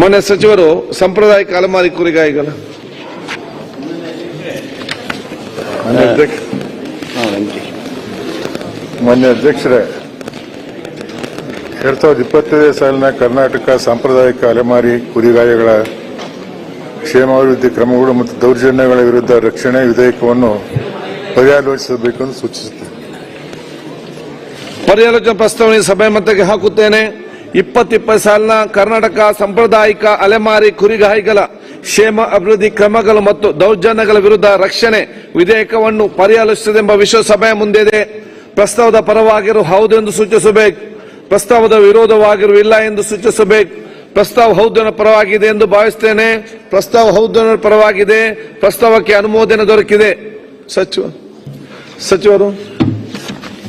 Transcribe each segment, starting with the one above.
ಮಾನ್ಯ ಸಚಿವರು ಸಾಂಪ್ರದಾಯಿಕ ಅಲೆಮಾರಿ ಕುರಿಗಾಯಿಗಳ. ಮಾನ್ಯ ಅಧ್ಯಕ್ಷ ಮಾನ್ಯ ಅಧ್ಯಕ್ಷರೇ ಎರಡ್ ಸಾವಿರದ ಇಪ್ಪತ್ತೈದನೇ ಸಾಲಿನ ಕರ್ನಾಟಕ ಸಾಂಪ್ರದಾಯಿಕ ಅಲೆಮಾರಿ ಕುರಿಗಾಯಗಳ ಕ್ಷೇಮಾಭಿವೃದ್ಧಿ ಕ್ರಮಗಳು ಮತ್ತು ದೌರ್ಜನ್ಯಗಳ ವಿರುದ್ಧ ರಕ್ಷಣೆ ವಿಧೇಯಕವನ್ನು ಪರ್ಯಾಲೋಚಿಸಬೇಕು ಸೂಚಿಸುತ್ತೇನೆ. ಪರ್ಯಾಲೋಚನಾ ಪ್ರಸ್ತಾವನೆ ಸಭೆ ಮತಕ್ಕೆ ಹಾಕುತ್ತೇನೆ. ಇಪ್ಪತ್ತಿಪ್ಪತ್ತು ಸಾಲಿನ ಕರ್ನಾಟಕ ಸಾಂಪ್ರದಾಯಿಕ ಅಲೆಮಾರಿ ಕುರಿಗಾಯಿಗಳ ಕ್ಷೇಮ ಅಭಿವೃದ್ಧಿ ಕ್ರಮಗಳು ಮತ್ತು ದೌರ್ಜನ್ಯಗಳ ವಿರುದ್ಧ ರಕ್ಷಣೆ ವಿಧೇಯಕವನ್ನು ಪರ್ಯಾಲೋಚಿಸದೆಂಬ ವಿಶ್ವಸಭೆಯ ಮುಂದಿದೆ. ಪ್ರಸ್ತಾವದ ಪರವಾಗಿರು, ಹೌದು ಎಂದು ಸೂಚಿಸಬೇಕು. ಪ್ರಸ್ತಾವದ ವಿರೋಧವಾಗಿರುವ ಇಲ್ಲ ಎಂದು ಸೂಚಿಸಬೇಕು. ಪ್ರಸ್ತಾವ ಹೌದನ ಪರವಾಗಿದೆ ಎಂದು ಭಾವಿಸುತ್ತೇನೆ. ಪ್ರಸ್ತಾವ ಹೌದನ ಪರವಾಗಿದೆ. ಪ್ರಸ್ತಾವಕ್ಕೆ ಅನುಮೋದನೆ ದೊರಕಿದೆ. ಸಚಿವ, ಸಚಿವರು.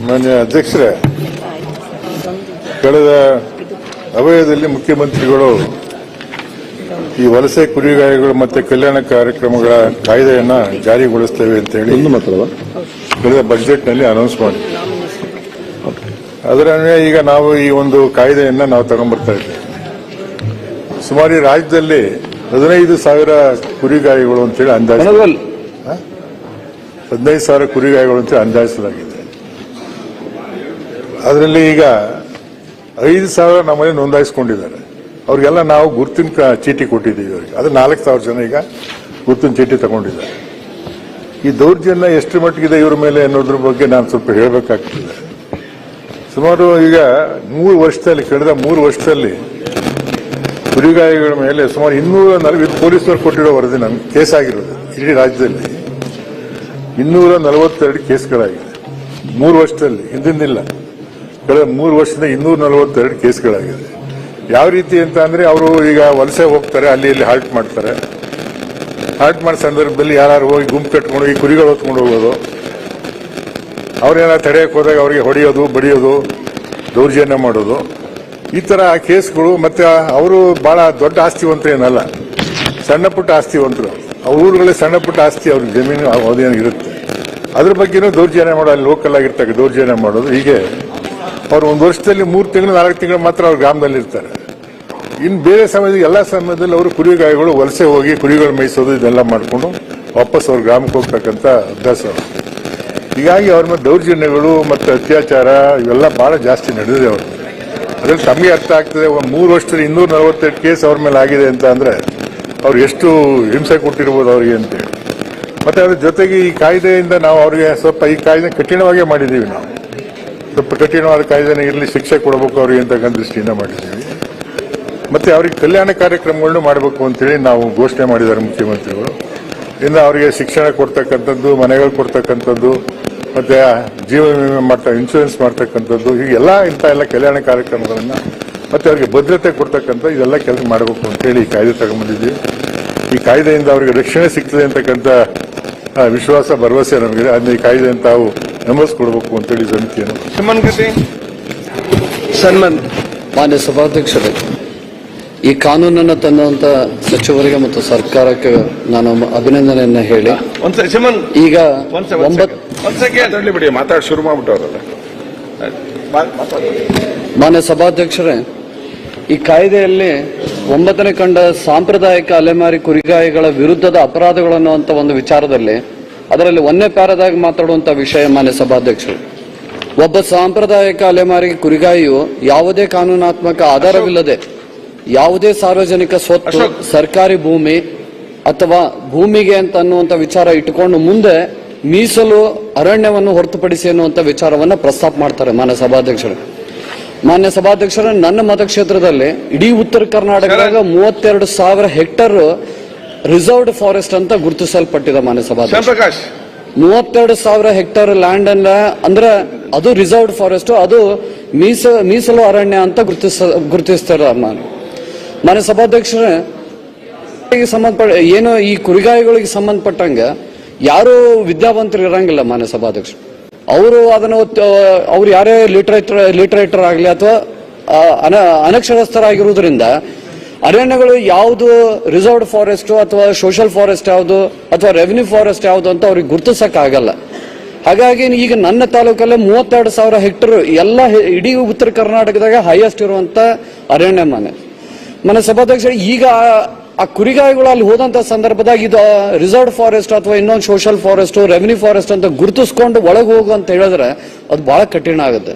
ಮಾನ್ಯ ಅಧ್ಯಕ್ಷರೇ, ಕಳೆದ ಅವಯದಲ್ಲಿ ಮುಖ್ಯಮಂತ್ರಿಗಳು ಈ ವಲಸೆ ಕುರಿಗಾಯಿಗಳು ಮತ್ತೆ ಕಲ್ಯಾಣ ಕಾರ್ಯಕ್ರಮಗಳ ಕಾಯ್ದೆಯನ್ನ ಜಾರಿಗೊಳಿಸ್ತೇವೆ ಅಂತ ಹೇಳಿ ಕಳೆದ ಬಜೆಟ್ನಲ್ಲಿ ಅನೌನ್ಸ್ ಮಾಡಿ ಅದರ ಈಗ ನಾವು ಈ ಒಂದು ಕಾಯ್ದೆಯನ್ನ ನಾವು ತಗೊಂಡ್ಬರ್ತಾ ಇದ್ದೇವೆ. ಸುಮಾರು ರಾಜ್ಯದಲ್ಲಿ ಹದಿನೈದು ಸಾವಿರ ಕುರಿಗಾಯಿಗಳು ಅಂತೇಳಿ ಅಂದಾಜು ಹದಿನೈದು ಸಾವಿರ ಕುರಿಗಾಯಿಗಳು ಅಂತ ಅಂದಾಜಿಸಲಾಗಿದೆ. ಅದರಲ್ಲಿ ಈಗ ಐದು ಸಾವಿರ ನಮ್ಮಲ್ಲಿ ನೋಂದಾಯಿಸ್ಕೊಂಡಿದ್ದಾರೆ. ಅವ್ರಿಗೆಲ್ಲ ನಾವು ಗುರುತಿನ ಚೀಟಿ ಕೊಟ್ಟಿದ್ದೀವಿ ಅವರಿಗೆ ಅದು ನಾಲ್ಕು ಸಾವಿರ ಜನ ಈಗ ಗುರುತಿನ ಚೀಟಿ ತಗೊಂಡಿದ್ದಾರೆ. ಈ ದೌರ್ಜನ್ಯ ಎಷ್ಟು ಮಟ್ಟಿಗಿದೆ ಇವ್ರ ಮೇಲೆ ಅನ್ನೋದ್ರ ಬಗ್ಗೆ ನಾನು ಸ್ವಲ್ಪ ಹೇಳಬೇಕಾಗ್ತದೆ. ಸುಮಾರು ಈಗ ಮೂರು ವರ್ಷದಲ್ಲಿ, ಕಳೆದ ಮೂರು ವರ್ಷದಲ್ಲಿ ಕುರಿಗಾಯಿಗಳ ಮೇಲೆ ಸುಮಾರು ಇನ್ನೂರ ನಲವತ್ತು ಪೊಲೀಸರು ಕೊಟ್ಟಿರೋ ವರದಿ ನಮ್ಗೆ ಕೇಸ್ ಆಗಿರೋದು, ಇಡೀ ರಾಜ್ಯದಲ್ಲಿ. ಇನ್ನೂರ ನಲವತ್ತೆರಡು ಕೇಸ್ಗಳಾಗಿದೆ. ಮೂರು ವರ್ಷದಲ್ಲಿ ಹಿಂದಿಂದಿಲ್ಲ ಕಳೆದ ಮೂರು ವರ್ಷದಿಂದ ಇನ್ನೂರ ನಲವತ್ತೆರಡು ಕೇಸ್ಗಳಾಗಿದೆ. ಯಾವ ರೀತಿ ಅಂತ ಅಂದರೆ ಅವರು ಈಗ ವಲಸೆ ಹೋಗ್ತಾರೆ, ಅಲ್ಲಿ ಇಲ್ಲಿ ಹಾಲ್ಟ್ ಮಾಡ್ತಾರೆ. ಹಾಲ್ಟ್ ಮಾಡೋ ಸಂದರ್ಭದಲ್ಲಿ ಯಾರು ಹೋಗಿ ಗುಂಪು ಕಟ್ಕೊಂಡು ಈ ಕುರಿಗಳು ಹೊತ್ಕೊಂಡು ಹೋಗೋದು. ಅವ್ರೇನಾರು ತಡೆಯಕ್ಕೆ ಹೋದಾಗ ಅವರಿಗೆ ಹೊಡೆಯೋದು, ಬಡಿಯೋದು, ದೌರ್ಜನ್ಯ ಮಾಡೋದು. ಈ ತರ ಕೇಸ್ಗಳು ಮತ್ತೆ ಅವರು ಬಹಳ ದೊಡ್ಡ ಆಸ್ತಿವಂತರು ಏನಲ್ಲ ಸಣ್ಣ ಪುಟ್ಟ ಆಸ್ತಿವಂತರು. ಅವ್ರ ಊರುಗಳಲ್ಲಿ ಸಣ್ಣ ಪುಟ್ಟ ಆಸ್ತಿ ಅವ್ರ ಜಮೀನು ಅದೇನಿರುತ್ತೆ ಅದ್ರ ಬಗ್ಗೆನೂ ದೌರ್ಜನ್ಯ ಮಾಡೋ ಅಲ್ಲಿ ಲೋಕಲ್ ಆಗಿರ್ತಕ್ಕ ದೌರ್ಜನ್ಯ ಮಾಡೋದು ಹೀಗೆ. ಅವ್ರು ಒಂದು ವರ್ಷದಲ್ಲಿ ಮೂರು ತಿಂಗಳು, ನಾಲ್ಕು ತಿಂಗಳು ಮಾತ್ರ ಅವ್ರ ಗ್ರಾಮದಲ್ಲಿ ಇರ್ತಾರೆ. ಇನ್ನು ಬೇರೆ ಸಮಯದಲ್ಲಿ ಎಲ್ಲ ಸಮಯದಲ್ಲಿ ಅವರು ಕುರಿಗಾಯಿಗಳು ವಲಸೆ ಹೋಗಿ ಕುರಿಗಳು ಮೇಯಿಸೋದು ಇದೆಲ್ಲ ಮಾಡಿಕೊಂಡು ವಾಪಸ್ ಅವ್ರ ಗ್ರಾಮಕ್ಕೆ ಹೋಗ್ತಕ್ಕಂಥ ಅಭ್ಯಾಸ. ಹೀಗಾಗಿ ಅವ್ರ ಮೇಲೆ ದೌರ್ಜನ್ಯಗಳು ಮತ್ತು ಅತ್ಯಾಚಾರ ಇವೆಲ್ಲ ಭಾಳ ಜಾಸ್ತಿ ನಡೆದಿದೆ ಅವರು ಅದರಲ್ಲಿ ತಮಗೆ ಅರ್ಥ ಆಗ್ತದೆ, ಒಂದು ಮೂರು ವರ್ಷದಲ್ಲಿ ಇನ್ನೂರ ನಲವತ್ತೆರಡು ಕೇಸ್ ಅವ್ರ ಮೇಲೆ ಆಗಿದೆ ಅಂತ ಅಂದರೆ ಅವ್ರು ಎಷ್ಟು ಹಿಂಸೆ ಕೊಟ್ಟಿರ್ಬೋದು ಅವ್ರಿಗೆ ಅಂತೇಳಿ ಮತ್ತು ಅದ್ರ ಜೊತೆಗೆ ಈ ಕಾಯ್ದೆಯಿಂದ ನಾವು ಅವ್ರಿಗೆ ಸ್ವಲ್ಪ ಈ ಕಾಯ್ದೆ ಕಠಿಣವಾಗೇ ಮಾಡಿದ್ದೀವಿ ನಾವು. ಸ್ವಲ್ಪ ಕಠಿಣವಾದ ಕಾಯ್ದೆನ ಇರಲಿ ಶಿಕ್ಷೆ ಕೊಡಬೇಕು ಅವ್ರಿಗೆ ಅಂತಕ್ಕಂಥ ದೃಷ್ಟಿಯಿಂದ ಮಾಡಿದ್ದೀವಿ. ಮತ್ತೆ ಅವ್ರಿಗೆ ಕಲ್ಯಾಣ ಕಾರ್ಯಕ್ರಮಗಳನ್ನು ಮಾಡಬೇಕು ಅಂತೇಳಿ ನಾವು ಘೋಷಣೆ ಮಾಡಿದ್ದಾರೆ ಮುಖ್ಯಮಂತ್ರಿಗಳು. ಇನ್ನು ಅವರಿಗೆ ಶಿಕ್ಷಣ ಕೊಡ್ತಕ್ಕಂಥದ್ದು, ಮನೆಗಳು ಕೊಡ್ತಕ್ಕಂಥದ್ದು, ಮತ್ತೆ ಜೀವ ವಿಮೆ ಮಾಡ್ತಾ ಇನ್ಶೂರೆನ್ಸ್ ಮಾಡ್ತಕ್ಕಂಥದ್ದು ಹೀಗೆಲ್ಲ ಇಂಥ ಎಲ್ಲ ಕಲ್ಯಾಣ ಕಾರ್ಯಕ್ರಮಗಳನ್ನು ಮತ್ತೆ ಅವರಿಗೆ ಭದ್ರತೆ ಕೊಡ್ತಕ್ಕಂಥ ಇದೆಲ್ಲ ಕೆಲಸ ಮಾಡಬೇಕು ಅಂತೇಳಿ ಈ ಕಾಯ್ದೆ ತಗೊಂಡ್ಬಂದಿದ್ದೀವಿ. ಈ ಕಾಯ್ದೆಯಿಂದ ಅವರಿಗೆ ರಕ್ಷಣೆ ಸಿಗ್ತದೆ ಅಂತಕ್ಕಂಥ ವಿಶ್ವಾಸ, ಭರವಸೆ ನಮಗಿದೆ. ಅದನ್ನ ಈ ಕಾಯ್ದೆಯನ್ನು ತಾವು ನಂಬಿಸ್ಕೊಡ್ಬೇಕು ಅಂತೇಳಿ ಸಮಿತಿಯನ್ನು ಗತಿ ಸನ್ಮಾನ್ ಮಾನ್ಯ ಸಭಾಧ್ಯಕ್ಷರೇ ಈ ಕಾನೂನನ್ನು ತಂದಂತ ಸಚಿವರಿಗೆ ಮತ್ತು ಸರ್ಕಾರಕ್ಕೆ ನಾನು ಅಭಿನಂದನೆಯನ್ನ ಹೇಳಿ. ಸುಮನ್ ಈಗ ಬಿಡಿ ಮಾತಾಡಿ ಶುರು ಮಾಡ್ಬಿಟ್ಟವ್ರಲ್ಲ. ಮಾನ್ಯ ಸಭಾಧ್ಯಕ್ಷರೇ ಈ ಕಾಯ್ದೆಯಲ್ಲಿ ಒಂಬತ್ತನೇ ಕಂಡ ಸಾಂಪ್ರದಾಯಿಕ ಅಲೆಮಾರಿ ಕುರಿಗಾಯಿಗಳ ವಿರುದ್ಧದ ಅಪರಾಧಗಳನ್ನು ಅಂತ ಒಂದು ವಿಚಾರದಲ್ಲಿ ಅದರಲ್ಲಿ ಒಂದೇ ಪ್ಯಾರದಾಗ ಮಾತಾಡುವಂತ ವಿಷಯ ಮಾನ್ಯ ಸಭಾಧ್ಯಕ್ಷರು. ಒಬ್ಬ ಸಾಂಪ್ರದಾಯಿಕ ಅಲೆಮಾರಿಗೆ ಕುರಿಗಾಯಿಯು ಯಾವುದೇ ಕಾನೂನಾತ್ಮಕ ಆಧಾರವಿಲ್ಲದೆ ಯಾವುದೇ ಸಾರ್ವಜನಿಕ ಸ್ವತ್ತು ಸರ್ಕಾರಿ ಭೂಮಿ ಅಥವಾ ಭೂಮಿಗೆ ಅಂತ ಅನ್ನುವಂತ ವಿಚಾರ ಇಟ್ಟುಕೊಂಡು ಮುಂದೆ ಮೀಸಲು ಅರಣ್ಯವನ್ನು ಹೊರತುಪಡಿಸಿ ಅನ್ನುವಂತ ವಿಚಾರವನ್ನ ಪ್ರಸ್ತಾಪ ಮಾಡ್ತಾರೆ ಮಾನ್ಯ ಸಭಾಧ್ಯಕ್ಷರು. ಮಾನ್ಯ ಸಭಾಧ್ಯಕ್ಷರ ನನ್ನ ಮತಕ್ಷೇತ್ರದಲ್ಲಿ ಇಡೀ ಉತ್ತರ ಕರ್ನಾಟಕದಾಗ ಮೂವತ್ತೆರಡು ಸಾವಿರ ಹೆಕ್ಟರ್ ರಿಸರ್ವ್ಡ್ ಫಾರೆಸ್ಟ್ ಅಂತ ಗುರುತಿಸಲ್ಪಟ್ಟಿದೆ ಮಾನ್ಯ ಸಭಾಧ್ಯಕ್ಷ ಶ್ಯಾಮ್ ಪ್ರಕಾಶ್ ಮೂವತ್ತೆರಡು ಸಾವಿರ ಹೆಕ್ಟೇರ್ ಲ್ಯಾಂಡ್ ಅನ್ನ ಅಂದ್ರೆ ಅದು ರಿಸರ್ವ್ಡ್ ಫಾರೆಸ್ಟ್ ಅದು ಮೀಸ ಮೀಸಲು ಅರಣ್ಯ ಅಂತ ಗುರುತಿಸ ಗುರುತಿಸ್ತಾರೆ ಮಾನ್ಯ ಸಭಾಧ್ಯಕ್ಷರೇ ಸಂಬಂಧಪಟ್ಟ ಏನು ಈ ಕುರಿಗಾಯಿಗಳಿಗೆ ಸಂಬಂಧಪಟ್ಟಂಗೆ ಯಾರು ವಿದ್ಯಾವಂತರು ಇರಂಗಿಲ್ಲ ಮಾನ್ಯ ಸಭಾಧ್ಯಕ್ಷರು ಅವರು ಅದನ್ನು ಅವ್ರು ಯಾರೇ ಲಿಟ್ರೇಟರ್ ಲಿಟ್ರೇಟರ್ ಆಗಲಿ ಅಥವಾ ಅನ ಅನಕ್ಷರಸ್ಥರಾಗಿರುವುದರಿಂದ ಅರಣ್ಯಗಳು ಯಾವುದು ರಿಸರ್ವ್ಡ್ ಫಾರೆಸ್ಟ್ ಅಥವಾ ಸೋಷಲ್ ಫಾರೆಸ್ಟ್ ಯಾವುದು ಅಥವಾ ರೆವಿನ್ಯೂ ಫಾರೆಸ್ಟ್ ಯಾವುದು ಅಂತ ಅವ್ರಿಗೆ ಗುರುತಿಸೋಕ್ಕಾಗಲ್ಲ. ಹಾಗಾಗಿ ಈಗ ನನ್ನ ತಾಲೂಕಲ್ಲೇ ಮೂವತ್ತೆರಡು ಸಾವಿರ ಹೆಕ್ಟರ್ ಎಲ್ಲ ಇಡೀ ಉತ್ತರ ಕರ್ನಾಟಕದಾಗ ಹೈಯೆಸ್ಟ್ ಇರುವಂತ ಅರಣ್ಯ ಮನೆ. ಮನೆ ಸಭಾಧ್ಯಕ್ಷ ಈಗ ಆ ಕುರಿಗಾಯಿಗಳು ಅಲ್ಲಿ ಹೋದಂತ ಸಂದರ್ಭದಾಗ ಇದು ರಿಸರ್ವ್ ಫಾರೆಸ್ಟ್ ಅಥವಾ ಇನ್ನೊಂದು ಸೋಷಲ್ ಫಾರೆಸ್ಟ್, ರೆವಿನ್ಯೂ ಫಾರೆಸ್ಟ್ ಅಂತ ಗುರುತಿಸ್ಕೊಂಡು ಒಳಗೆ ಹೋಗು ಅಂತ ಹೇಳಿದ್ರೆ ಅದು ಬಹಳ ಕಠಿಣ ಆಗುತ್ತೆ.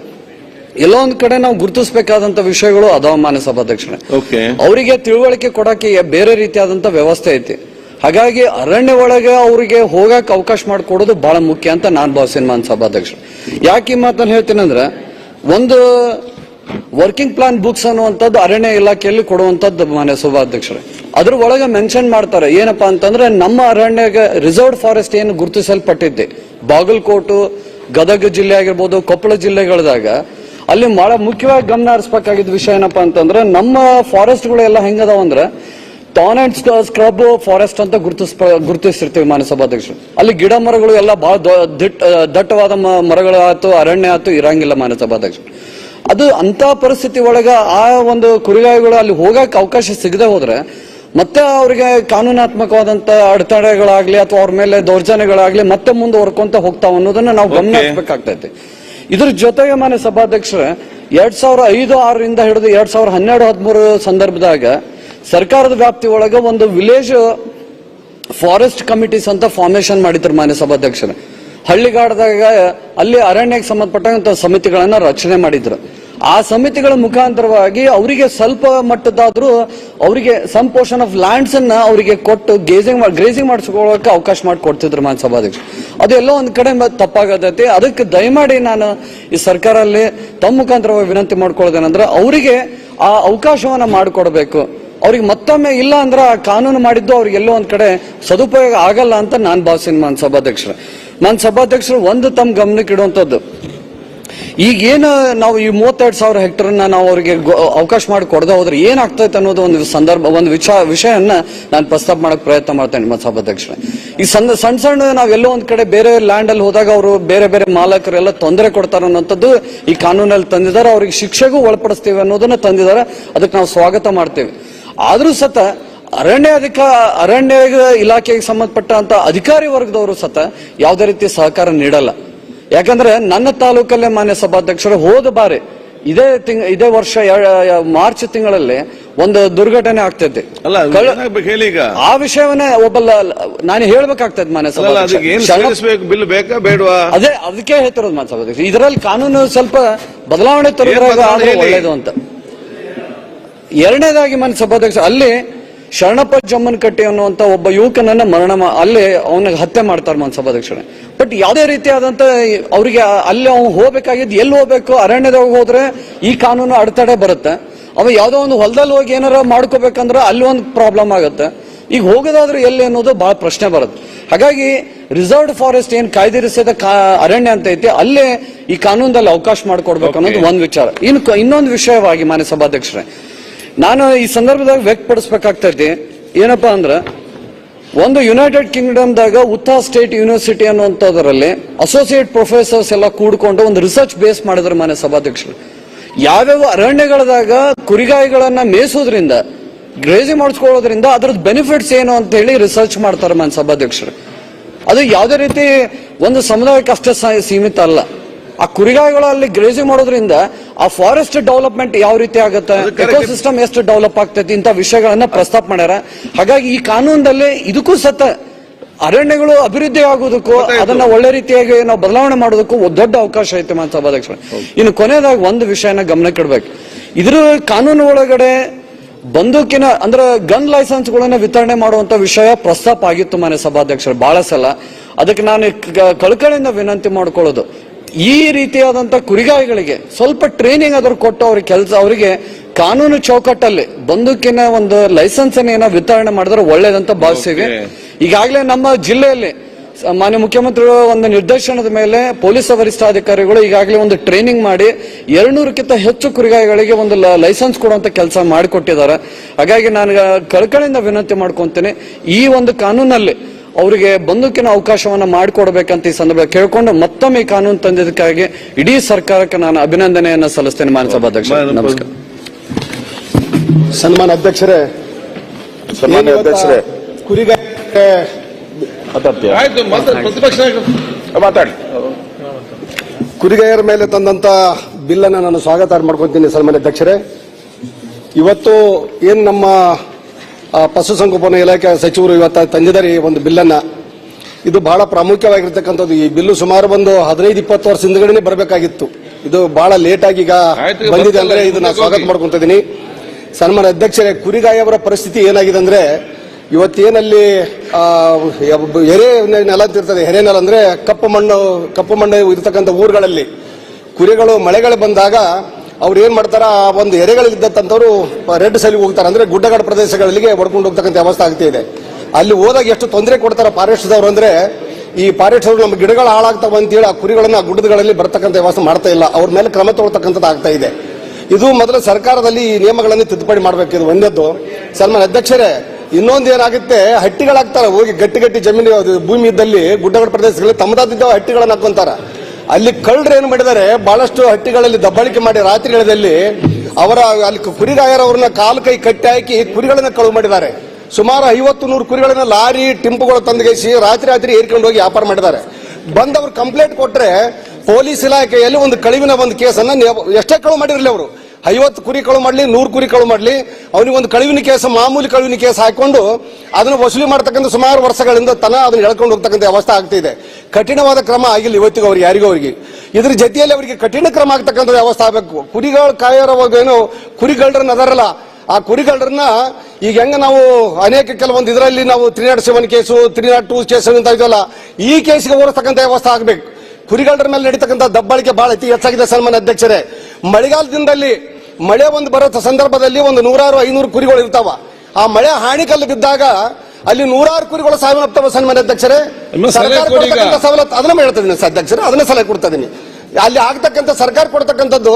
ಎಲ್ಲೋ ಒಂದ್ ಕಡೆ ನಾವು ಗುರುತಿಸಬೇಕಾದಂತ ವಿಷಯಗಳು ಅದಾವ ಮಾನ್ಯ ಸಭಾಧ್ಯಕ್ಷರೇ. ಓಕೆ ಅವರಿಗೆ ತಿಳುವಳಿಕೆ ಕೊಡಕ್ಕೆ ಬೇರೆ ರೀತಿಯಾದಂತ ವ್ಯವಸ್ಥೆ ಐತಿ. ಹಾಗಾಗಿ ಅರಣ್ಯ ಒಳಗೆ ಅವರಿಗೆ ಹೋಗಕ್ಕೆ ಅವಕಾಶ ಮಾಡಿಕೊಡೋದು ಬಹಳ ಮುಖ್ಯ ಅಂತ ನಾನ್ ಭಾವಿಸ್ತೀನಿ ಮಾನ್ ಸಭಾಧ್ಯಕ್ಷರು. ಯಾಕೆ ಈ ಮಾತನ್ನು ಹೇಳ್ತೀನಂದ್ರೆ ಒಂದು ವರ್ಕಿಂಗ್ ಪ್ಲಾನ್ ಬುಕ್ಸ್ ಅನ್ನುವಂಥದ್ದು ಅರಣ್ಯ ಇಲಾಖೆಯಲ್ಲಿ ಕೊಡುವಂಥದ್ದು ಮಾನ್ಯ ಸಭಾಧ್ಯಕ್ಷರೇ. ಅದ್ರ ಒಳಗೆ ಮೆನ್ಷನ್ ಮಾಡ್ತಾರೆ ಏನಪ್ಪಾ ಅಂತಂದ್ರೆ ನಮ್ಮ ಅರಣ್ಯಗೆ ರಿಸರ್ವ್ ಫಾರೆಸ್ಟ್ ಏನು ಗುರುತಿಸಲ್ಪಟ್ಟಿದ್ದೆ. ಬಾಗಲಕೋಟು ಗದಗ ಜಿಲ್ಲೆ ಆಗಿರ್ಬೋದು ಕೊಪ್ಪಳ ಜಿಲ್ಲೆಗಳದಾಗ ಅಲ್ಲಿ ಬಹಳ ಮುಖ್ಯವಾಗಿ ಗಮನ ಹರಿಸಬೇಕಾಗಿದ್ದ ವಿಷಯ ಏನಪ್ಪಾ ಅಂತಂದ್ರೆ ನಮ್ಮ ಫಾರೆಸ್ಟ್ಗಳು ಎಲ್ಲ ಹೆಂಗದಾವ ಅಂದ್ರೆ ಟಾನ್ ಅಂಡ್ ಸ್ಕ್ರಬ್ ಫಾರೆಸ್ಟ್ ಅಂತ ಗುರುತಿಸ್ ಗುರುತಿಸಿರ್ತೀವಿ ಮಾನ್ಯ ಸಭಾಧ್ಯಕ್ಷರು ಅಲ್ಲಿ ಗಿಡ ಮರಗಳು ಎಲ್ಲ ಬಹಳ ದೊ- ದಿಟ್- ದಟ್ಟವಾದ ಮರಗಳು ಆಯ್ತು ಅರಣ್ಯ ಆಯ್ತು ಇರಂಗಿಲ್ಲ ಮಾನ್ಯ ಸಭಾಧ್ಯಕ್ಷರು ಅದು ಅಂತ ಪರಿಸ್ಥಿತಿ ಒಳಗ ಆ ಒಂದು ಕುರಿಗಾಯಿಗಳು ಅಲ್ಲಿ ಹೋಗಕ್ಕೆ ಅವಕಾಶ ಸಿಗದೆ ಹೋದ್ರೆ ಮತ್ತೆ ಅವ್ರಿಗೆ ಕಾನೂನಾತ್ಮಕವಾದಂತ ಅಡೆತಡೆಗಳಾಗ್ಲಿ ಅಥವಾ ಅವ್ರ ಮೇಲೆ ದೌರ್ಜನ್ಯಗಳಾಗ್ಲಿ ಮತ್ತೆ ಮುಂದುವರ್ಕೊಂತ ಹೋಗ್ತಾವ ಅನ್ನೋದನ್ನ ನಾವು ಗಮನ Okay. ಹರಿಸಬೇಕಾಗ್ತೈತಿ. ಇದ್ರ ಜೊತೆಗೆ ಮಾನ್ಯ ಸಭಾಧ್ಯಕ್ಷರ, ಎರಡ್ ಸಾವಿರ ಐದು ಆರರಿಂದ ಹಿಡಿದು ಎರಡ್ ಸಾವಿರ ಹನ್ನೆರಡು ಹದಿಮೂರು ಸಂದರ್ಭದಾಗ ಸರ್ಕಾರದ ವ್ಯಾಪ್ತಿ ಒಳಗೆ ಒಂದು ವಿಲೇಜ್ ಫಾರೆಸ್ಟ್ ಕಮಿಟೀಸ್ ಅಂತ ಫಾರ್ಮೇಶನ್ ಮಾಡಿದ್ರು ಮಾನ್ಯ ಸಭಾಧ್ಯಕ್ಷರ. ಹಳ್ಳಿಗಾಡದಾಗ ಅಲ್ಲಿ ಅರಣ್ಯಕ್ಕೆ ಸಂಬಂಧಪಟ್ಟಂತ ಸಮಿತಿಗಳನ್ನ ರಚನೆ ಮಾಡಿದ್ರು. ಆ ಸಮಿತಿಗಳ ಮುಖಾಂತರವಾಗಿ ಅವರಿಗೆ ಸ್ವಲ್ಪ ಮಟ್ಟದಾದ್ರೂ ಅವರಿಗೆ ಸಮ್ ಪೋರ್ಷನ್ ಆಫ್ ಲ್ಯಾಂಡ್ಸ್ ಅನ್ನ ಅವರಿಗೆ ಕೊಟ್ಟು ಗೇಜಿಂಗ್ ಗ್ರೇಜಿಂಗ್ ಮಾಡಿಸ್ಕೊಳ್ಳೋಕೆ ಅವಕಾಶ ಮಾಡಿಕೊಡ್ತಿದ್ರು ಮಾನ್ಯ ಸಭಾಧ್ಯಕ್ಷ ಅದೆಲ್ಲೋ ಒಂದು ಕಡೆ ತಪ್ಪಾಗತೈತಿ. ಅದಕ್ಕೆ ದಯಮಾಡಿ ನಾನು ಈ ಸರ್ಕಾರಲ್ಲಿ ತಮ್ಮ ಮುಖಾಂತರವಾಗಿ ವಿನಂತಿ ಮಾಡ್ಕೊಳ್ಳೋದೇನಂದ್ರೆ ಅವರಿಗೆ ಆ ಅವಕಾಶವನ್ನು ಮಾಡಿಕೊಡ್ಬೇಕು. ಅವ್ರಿಗೆ ಮತ್ತೊಮ್ಮೆ ಇಲ್ಲ ಅಂದ್ರೆ ಆ ಕಾನೂನು ಮಾಡಿದ್ದು ಅವ್ರಿಗೆ ಎಲ್ಲೋ ಒಂದ್ ಕಡೆ ಸದುಪಯೋಗ ಆಗಲ್ಲ ಅಂತ ನಾನು ಭಾವಿಸ್ತೀನಿ ಮಾನ್ ಸಭಾಧ್ಯಕ್ಷರು ಮಾನ್ ಸಭಾಧ್ಯಕ್ಷರು ಒಂದು ತಮ್ಮ ಗಮನಕ್ಕೆ ಇಡುವಂತದ್ದು. ಈಗೇನು ನಾವು ಈ ಮೂವತ್ತೆರಡು ಸಾವಿರ ಹೆಕ್ಟರ್ನ ನಾವು ಅವರಿಗೆ ಅವಕಾಶ ಮಾಡಿ ಕೊಡದೆ ಹೋದ್ರೆ ಏನಾಗ್ತೈತೆ ಅನ್ನೋದು ಒಂದು ಸಂದರ್ಭ, ಒಂದು ವಿಚಾರ, ವಿಷಯನ್ನ ನಾನು ಪ್ರಸ್ತಾಪ ಮಾಡಕ್ ಪ್ರಯತ್ನ ಮಾಡ್ತೇನೆ ನಿಮ್ಮ ಸಭಾಧ್ಯಕ್ಷರೇ ಈ ಸಣ್ಣ ಸಣ್ಣ ಸಣ್ಣ ನಾವೆಲ್ಲೋ ಒಂದ್ ಕಡೆ ಬೇರೆ ಲ್ಯಾಂಡ್ ಅಲ್ಲಿ ಹೋದಾಗ ಅವರು ಬೇರೆ ಬೇರೆ ಮಾಲಕರೆಲ್ಲ ತೊಂದರೆ ಕೊಡ್ತಾರೆ ಅನ್ನೋಂಥದ್ದು ಈ ಕಾನೂನಲ್ಲಿ ತಂದಿದ್ದಾರೆ. ಅವ್ರಿಗೆ ಶಿಕ್ಷೆಗೂ ಒಳಪಡಿಸ್ತೀವಿ ಅನ್ನೋದನ್ನ ತಂದಿದ್ದಾರೆ. ಅದಕ್ಕೆ ನಾವು ಸ್ವಾಗತ ಮಾಡ್ತೇವೆ. ಆದ್ರೂ ಸತ ಅರಣ್ಯ ಅಧಿಕ, ಅರಣ್ಯ ಇಲಾಖೆಗೆ ಸಂಬಂಧಪಟ್ಟಂತ ಅಧಿಕಾರಿ ವರ್ಗದವರು ಸತ ಯಾವುದೇ ರೀತಿ ಸಹಕಾರ ನೀಡಲ್ಲ. ಯಾಕಂದ್ರೆ ನನ್ನ ತಾಲೂಕಲ್ಲೇ ಮಾನ್ಯ ಸಭಾಧ್ಯಕ್ಷರು ಹೋದ ಬಾರಿ ಇದೇ ತಿಂಗ್ ಇದೇ ವರ್ಷ ಮಾರ್ಚ್ ತಿಂಗಳಲ್ಲಿ ಒಂದು ದುರ್ಘಟನೆ ಆಗ್ತೈತಿ ಆ ವಿಷಯವನ್ನ ಒಬ್ಬ ನಾನು ಹೇಳ್ಬೇಕಾಗ್ತದೆ ಮಾನ್ಯ ಬಿಲ್ ಬೇಕಾ ಬೇಡವಾ? ಅದೇ ಅದಕ್ಕೆ ಹೇಳ್ತಿರೋದು ಮಾನ್ಯ ಸಭಾಧ್ಯಕ್ಷ. ಇದರಲ್ಲಿ ಕಾನೂನು ಸ್ವಲ್ಪ ಬದಲಾವಣೆ ತರೋದ್ರಾಗ ಒಳ್ಳೇದು ಅಂತ. ಎರಡನೇದಾಗಿ ಮಾನ್ಯ ಸಭಾಧ್ಯಕ್ಷ ಅಲ್ಲಿ ಶರಣಪ್ಪ ಜಮ್ಮನಕಟ್ಟಿ ಅನ್ನುವಂತ ಒಬ್ಬ ಯುವಕನನ್ನ ಮರಣ ಅಲ್ಲಿ ಅವನಿಗೆ ಹತ್ಯೆ ಮಾಡ್ತಾರೆ ಮಾನ್ಯ ಸಭಾಧ್ಯಕ್ಷರೇ. ಬಟ್ ಯಾವುದೇ ರೀತಿಯಾದಂತ ಅವರಿಗೆ ಅಲ್ಲಿ ಅವ್ನು ಹೋಗ್ಬೇಕಾಗಿದ್ದು ಎಲ್ಲಿ ಹೋಗ್ಬೇಕು ಅರಣ್ಯದಾಗ ಹೋದ್ರೆ ಈ ಕಾನೂನು ಅಡೆತಡೆ ಬರುತ್ತೆ. ಅವ ಯಾವುದೋ ಒಂದು ಹೊಲದಲ್ಲಿ ಹೋಗಿ ಏನಾರ ಮಾಡ್ಕೋಬೇಕಂದ್ರೆ ಅಲ್ಲಿ ಒಂದು ಪ್ರಾಬ್ಲಮ್ ಆಗುತ್ತೆ. ಈಗ ಹೋಗೋದಾದ್ರೆ ಎಲ್ಲಿ ಅನ್ನೋದು ಬಹಳ ಪ್ರಶ್ನೆ ಬರುತ್ತೆ. ಹಾಗಾಗಿ ರಿಸರ್ವ್ಡ್ ಫಾರೆಸ್ಟ್ ಏನ್ ಕಾಯ್ದಿರಿಸಿದ ಕಾ- ಅರಣ್ಯ ಅಂತ ಐತಿ ಅಲ್ಲೇ ಈ ಕಾನೂನದಲ್ಲಿ ಅವಕಾಶ ಮಾಡಿಕೊಡ್ಬೇಕು ಅನ್ನೋದು ಒಂದು ವಿಚಾರ. ಇನ್ನು ಇನ್ನೊಂದು ವಿಷಯವಾಗಿ ಮಾನ್ಯ ಸಭಾಧ್ಯಕ್ಷರೇ ನಾನು ಈ ಸಂದರ್ಭದಾಗ ವ್ಯಕ್ತಪಡಿಸ್ಬೇಕಾಗ್ತೈತಿ ಏನಪ್ಪಾ ಅಂದ್ರೆ ಒಂದು ಯುನೈಟೆಡ್ ಕಿಂಗ್ಡಮ್ದಾಗ ಉತ್ತಾ ಸ್ಟೇಟ್ ಯೂನಿವರ್ಸಿಟಿ ಅನ್ನುವಂಥದ್ರಲ್ಲಿ ಅಸೋಸಿಯೇಟ್ ಪ್ರೊಫೆಸರ್ಸ್ ಎಲ್ಲ ಕೂಡ್ಕೊಂಡು ಒಂದು ರಿಸರ್ಚ್ ಬೇಸ್ ಮಾಡಿದ್ರು ಮನೆ ಸಭಾಧ್ಯಕ್ಷರು. ಯಾವ್ಯಾವ ಅರಣ್ಯಗಳದಾಗ ಕುರಿಗಾಯಿಗಳನ್ನ ಮೇಯಿಸೋದ್ರಿಂದ ಗ್ರೇಜಿ ಮಾಡಿಸ್ಕೊಳ್ಳೋದ್ರಿಂದ ಅದ್ರದ್ದು ಬೆನಿಫಿಟ್ಸ್ ಏನು ಅಂತ ಹೇಳಿ ರಿಸರ್ಚ್ ಮಾಡ್ತಾರೆ ಮನೆ ಸಭಾಧ್ಯಕ್ಷರು. ಅದು ಯಾವುದೇ ರೀತಿ ಒಂದು ಸಮುದಾಯಕ್ಕೆ ಅಷ್ಟೇ ಸೀಮಿತ ಅಲ್ಲ. ಆ ಕುರಿಗಾಯಿಗಳಲ್ಲಿ ಅಲ್ಲಿ ಗ್ರೇಜಿಂಗ್ ಮಾಡೋದ್ರಿಂದ ಆ ಫಾರೆಸ್ಟ್ ಡೆವಲಪ್ಮೆಂಟ್ ಯಾವ ರೀತಿ ಆಗುತ್ತೆ? ಎಕೋ ಸಿಸ್ಟಮ್ ಎಷ್ಟು ಡೆವಲಪ್ ಆಗ್ತೈತಿ ಇಂಥ ವಿಷಯಗಳನ್ನ ಪ್ರಸ್ತಾಪ ಮಾಡ್ಯಾರ. ಹಾಗಾಗಿ ಈ ಕಾನೂನದಲ್ಲಿ ಇದಕ್ಕೂ ಸತ ಅರಣ್ಯಗಳು ಅಭಿವೃದ್ಧಿ ಆಗೋದಕ್ಕೂ ಅದನ್ನ ಒಳ್ಳೆ ರೀತಿಯಾಗಿ ನಾವು ಬದಲಾವಣೆ ಮಾಡೋದಕ್ಕೂ ದೊಡ್ಡ ಅವಕಾಶ ಐತೆ ಮಾನ್ಯ ಸಭಾಧ್ಯಕ್ಷರು ಇನ್ನು ಕೊನೆಯದಾಗಿ ಒಂದು ವಿಷಯನ ಗಮನಕ್ಕೆ ಕೊಡ್ಬೇಕು. ಇದ್ರ ಕಾನೂನು ಒಳಗಡೆ ಬಂದೂಕಿನ ಅಂದ್ರೆ ಗನ್ ಲೈಸೆನ್ಸ್ ಗಳನ್ನ ವಿತರಣೆ ಮಾಡುವಂತ ವಿಷಯ ಪ್ರಸ್ತಾಪ ಆಗಿತ್ತು ಮಾನ್ಯ ಸಭಾಧ್ಯಕ್ಷರು ಬಹಳ ಸಲ. ಅದಕ್ಕೆ ನಾನು ಕಳಕಳಿಯಿಂದ ವಿನಂತಿ ಮಾಡ್ಕೊಳ್ಳೋದು. ಈ ರೀತಿಯಾದಂಥ ಕುರಿಗಾಯಿಗಳಿಗೆ ಸ್ವಲ್ಪ ಟ್ರೈನಿಂಗ್ ಆದರೂ ಕೊಟ್ಟು ಅವ್ರಿಗೆ ಕೆಲಸ ಅವರಿಗೆ ಕಾನೂನು ಚೌಕಟ್ಟಲ್ಲಿ ಬಂದೂಕಿನ ಒಂದು ಲೈಸೆನ್ಸ್ ಏನೋ ವಿತರಣೆ ಮಾಡಿದ್ರೆ ಒಳ್ಳೇದಂತ ಭಾವಿಸ್ತೀವಿ. ಈಗಾಗಲೇ ನಮ್ಮ ಜಿಲ್ಲೆಯಲ್ಲಿ ಮಾನ್ಯ ಮುಖ್ಯಮಂತ್ರಿಗಳ ಒಂದು ನಿರ್ದೇಶನದ ಮೇಲೆ ಪೊಲೀಸ್ ವರಿಷ್ಠಾಧಿಕಾರಿಗಳು ಈಗಾಗಲೇ ಒಂದು ಟ್ರೈನಿಂಗ್ ಮಾಡಿ ಎರಡ್ನೂರಕ್ಕಿಂತ ಹೆಚ್ಚು ಕುರಿಗಾಯಿಗಳಿಗೆ ಒಂದು ಲೈಸೆನ್ಸ್ ಕೊಡುವಂತ ಕೆಲಸ ಮಾಡಿಕೊಟ್ಟಿದ್ದಾರೆ. ಹಾಗಾಗಿ ನಾನು ಕಳಕಳಿಯಿಂದ ವಿನಂತಿ ಮಾಡ್ಕೊತೇನೆ. ಈ ಒಂದು ಕಾನೂನಲ್ಲಿ ಅವರಿಗೆ ಬಂದೂಕಿನ ಅವಕಾಶವನ್ನ ಮಾಡಿಕೊಡ್ಬೇಕಂತ ಈ ಸಂದರ್ಭ ಕೇಳಿಕೊಂಡು ಮತ್ತೊಮ್ಮೆ ಕಾನೂನು ತಂದಿದ್ದಕ್ಕಾಗಿ ಇಡೀ ಸರ್ಕಾರಕ್ಕೆ ನಾನು ಅಭಿನಂದನೆಯನ್ನ ಸಲ್ಲಿಸ್ತೇನೆ ಮಾನ್ಯ ಸಭಾಧ್ಯಕ್ಷ ನಮಸ್ಕಾರ. ಸನ್ಮಾನ ಅಧ್ಯಕ್ಷರೇ ಸನ್ಮಾನ್ಯ ಅಧ್ಯಕ್ಷರೇ. ಕುರಿಗಾರಿಕೆ ಮಾತಾಡಿ ಕುರಿಗಾಯರ ಮೇಲೆ ತಂದಂತ ಬಿಲ್ ಅನ್ನ ನಾನು ಸ್ವಾಗತ ಮಾಡ್ಕೊಂತೀನಿ ಸನ್ಮಾನ್ಯ ಅಧ್ಯಕ್ಷರೇ. ಇವತ್ತು ಏನ್ ನಮ್ಮ ಪಶುಸಂಗೋಪನಾ ಇಲಾಖೆ ಸಚಿವರು ಇವತ್ತು ತಂದಿದ್ದಾರೆ ಈ ಒಂದು ಬಿಲ್ಲನ್ನು. ಇದು ಬಹಳ ಪ್ರಾಮುಖ್ಯವಾಗಿರ್ತಕ್ಕಂಥದ್ದು. ಈ ಬಿಲ್ಲು ಸುಮಾರು ಒಂದು ಹದಿನೈದು ಇಪ್ಪತ್ತು ವರ್ಷ ಹಿಂದ್ಗಡೆನೆ ಬರಬೇಕಾಗಿತ್ತು. ಇದು ಬಹಳ ಲೇಟ್ ಆಗಿ ಈಗ ಬಂದಿದೆ ಅಂದ್ರೆ ಇದನ್ನ ಸ್ವಾಗತ ಮಾಡ್ಕೊಂತಿದ್ದೀನಿ ಮಾಡ್ಕೊಂತ ಇದೀನಿ. ಸನ್ಮಾನ ಅಧ್ಯಕ್ಷರೇ ಕುರಿಗಾಯವರ ಪರಿಸ್ಥಿತಿ ಏನಾಗಿದೆ ಅಂದ್ರೆ ಇವತ್ತೇನಲ್ಲಿ ಎರೆ ನೆಲ ಅಂತ ಇರ್ತದೆ ಎರೆ ನೆಲ ಅಂದ್ರೆ ಕಪ್ಪು ಮಣ್ಣು ಕಪ್ಪು ಮಣ್ಣು ಇರತಕ್ಕಂಥ ಊರುಗಳಲ್ಲಿ ಕುರಿಗಳು ಮಳೆಗಳು ಬಂದಾಗ ಅವ್ರು ಏನ್ ಮಾಡ್ತಾರ, ಆ ಒಂದು ಎರೆಗಳಿದ್ದಂಥವ್ರು ರೆಡ್ ಸೈಲಿಗೆ ಹೋಗ್ತಾರೆ. ಅಂದ್ರೆ ಗುಡ್ಡಗಾಡು ಪ್ರದೇಶಗಳಿಗೆ ಹೊಡ್ಕೊಂಡು ಹೋಗ್ತಕ್ಕಂಥ ವ್ಯವಸ್ಥೆ ಆಗ್ತಾ ಇದೆ. ಅಲ್ಲಿ ಹೋದಾಗ ಎಷ್ಟು ತೊಂದರೆ ಕೊಡ್ತಾರ ಫಾರೆಸ್ಟ್ದವ್ರು ಅಂದ್ರೆ, ಈ ಫಾರೆಸ್ಟ್ ನಮ್ಮ ಗಿಡಗಳು ಹಾಳಾಗ್ತಾವ ಅಂತೇಳಿ ಆ ಕುರಿಗಳನ್ನ ಆ ಗುಡ್ಡಗಳಲ್ಲಿ ಬರ್ತಕ್ಕಂಥ ವ್ಯವಸ್ಥೆ ಮಾಡ್ತಾ ಇಲ್ಲ. ಅವ್ರ ಮೇಲೆ ಕ್ರಮ ತಗೊಳ್ತಕ್ಕಂಥದ್ದು ಆಗ್ತಾ ಇದೆ. ಇದು ಮೊದಲು ಸರ್ಕಾರದಲ್ಲಿ ಈ ನಿಯಮಗಳನ್ನು ತಿದ್ದುಪಡಿ ಮಾಡಬೇಕು. ಇದು ಒಂದದ್ದು. ಸಲ್ಮಾನ್, ಅಧ್ಯಕ್ಷರೇ, ಇನ್ನೊಂದು ಏನಾಗುತ್ತೆ, ಹಟ್ಟಿಗಳಾಗ್ತಾರೆ. ಹೋಗಿ ಗಟ್ಟಿ ಗಟ್ಟಿ ಜಮೀನು ಭೂಮಿ ಇದ್ದಲ್ಲಿ ಗುಡ್ಡಗಳ ಪ್ರದೇಶಗಳಲ್ಲಿ ತಮ್ಮದಾದಿದ್ದ ಹಟ್ಟಿಗಳನ್ನ ಹಾಕೊಂತಾರ. ಅಲ್ಲಿ ಕಳ್ಳರು ಏನು ಮಾಡಿದ್ದಾರೆ? ಬಹಳಷ್ಟು ಹಟ್ಟಿಗಳಲ್ಲಿ ದಬ್ಬಾಳಿಕೆ ಮಾಡಿ ರಾತ್ರಿಗಳಲ್ಲಿ ಅವರ ಅಲ್ಲಿ ಕುರಿಗಾಯರವ್ರನ್ನ ಕಾಲು ಕೈ ಕಟ್ಟಿ ಹಾಕಿ ಕುರಿಗಳನ್ನ ಕಳುವು ಮಾಡಿದ್ದಾರೆ. ಸುಮಾರು ಐವತ್ತು ನೂರು ಕುರಿಗಳನ್ನ ಲಾರಿ, ಟಿಂಪುಗಳು ತಂದಗೈಸಿ ರಾತ್ರಿ ರಾತ್ರಿ ಏರ್ಕೊಂಡು ಹೋಗಿ ವ್ಯಾಪಾರ ಮಾಡಿದ್ದಾರೆ. ಬಂದವರು ಕಂಪ್ಲೇಂಟ್ ಕೊಟ್ಟರೆ ಪೊಲೀಸ್ ಇಲಾಖೆಯಲ್ಲಿ ಒಂದು ಕಳುವಿನ ಒಂದು ಕೇಸನ್ನ ಎಷ್ಟೇ ಕಳುವು ಮಾಡಿರಲಿ ಅವರು. ಐವತ್ತು ಕುರಿ ಕಳು ಮಾಡಲಿ, ನೂರು ಕುರಿ ಕಳು ಮಾಡಲಿ, ಅವನಿಗೆ ಒಂದು ಕಳುವಿನ ಕೇಸ, ಮಾಮೂಲಿ ಕಳುವಿನ ಕೇಸ್ ಹಾಕೊಂಡು ಅದನ್ನು ವಸೂಲಿ ಮಾಡ್ತಕ್ಕಂಥ ಸುಮಾರು ವರ್ಷಗಳಿಂದ ತನ ಅದನ್ನ ಎಳ್ಕೊಂಡು ಹೋಗ್ತಕ್ಕಂಥ ಅವಸ್ಥೆ ಆಗ್ತಿದೆ. ಕಠಿಣವಾದ ಕ್ರಮ ಆಗಿಲ್ಲ ಇವತ್ತಿಗೂ ಅವ್ರಿಗೆ, ಯಾರಿಗೂ ಅವ್ರಿಗೆ. ಇದ್ರ ಜೊತೆಯಲ್ಲಿ ಅವರಿಗೆ ಕಠಿಣ ಕ್ರಮ ಆಗ್ತಕ್ಕಂಥ ವ್ಯವಸ್ಥೆ ಆಗಬೇಕು. ಕುರಿಗಳು ಕಾಯೋರವಾಗೇನು ಏನು, ಕುರಿಗಳರನ್ನ ಅದರಲ್ಲ. ಆ ಕುರಿಗಳನ್ನ ಈಗ ಹೆಂಗ ನಾವು ಅನೇಕ ಕೆಲವೊಂದು ಇದರಲ್ಲಿ ನಾವು three not seven case three not two case ಅಂತ ಇದೆಯಲ್ಲ ಈ ಕೇಸಿಗೆ ಹೋಲಿಸ್ತಕ್ಕಂಥ ವ್ಯವಸ್ಥೆ ಆಗಬೇಕು. ಕುರಿಗಳರ ಮೇಲೆ ನಡೀತಕ್ಕಂಥ ದಬ್ಬಾಳಿಕೆ ಬಹಳ ಅತಿ ಹೆಚ್ಚಾಗಿದೆ ಸನ್ಮಾನ ಅಧ್ಯಕ್ಷರೇ. ಮಳೆಗಾಲದಿಂದಲ್ಲಿ ಮಳೆ ಒಂದು ಬರೋ ಸಂದರ್ಭದಲ್ಲಿ ಒಂದು ನೂರಾರು ಐನೂರು ಕುರಿಗಳು ಇರ್ತಾವ. ಆ ಮಳೆ ಹಾನಿಕಲ್ಲು ಬಿದ್ದಾಗ ಅಲ್ಲಿ ನೂರಾರು ಕುರಿಗಳು ಅಧ್ಯಕ್ಷರೇ ನಿಮ್ಮ ಸರ್ಕಾರ ಕೊಡಿ ಸವಲತ್ತು ಅದನ್ನ ಹೇಳ್ತಾ ಇದ್ದೀನಿ ಅಧ್ಯಕ್ಷರೇ ಅದನ್ನ ಸಲಹೆ ಕೊಡ್ತಾ ಇದೀನಿ ಅಲ್ಲಿ ಆಗ್ತಕ್ಕಂಥ ಸರ್ಕಾರ ಕೊಡ್ತಕ್ಕಂಥದ್ದು